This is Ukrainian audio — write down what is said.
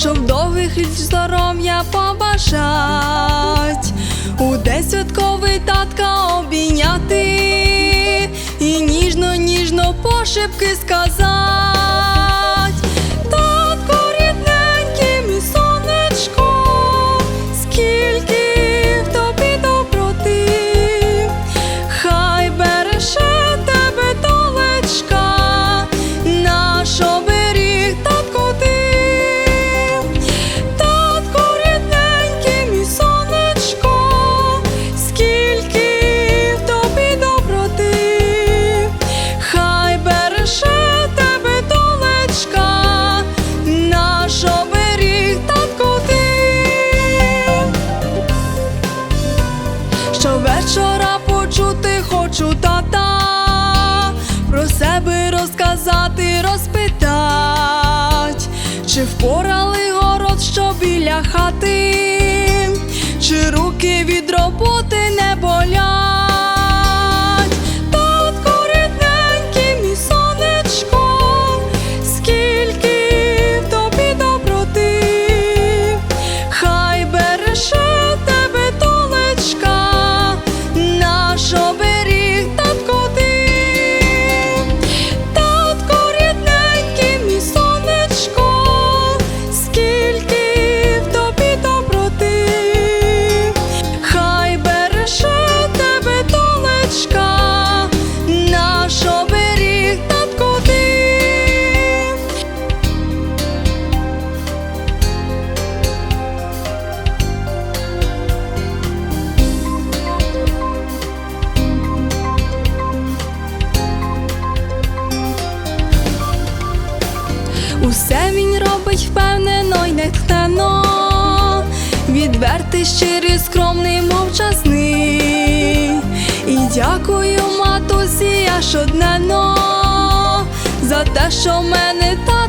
щоб довгих літ здоров'я побажать, у день святковий татка обійняти і ніжно, ніжно пошепки сказать. Чи город, що біля хати, чи руки від роботи не болять. Усе він робить впевнено й нетхнено, відвертий, щирий, скромний, мовчазний. І дякую матусі я но за те, що мене золотий.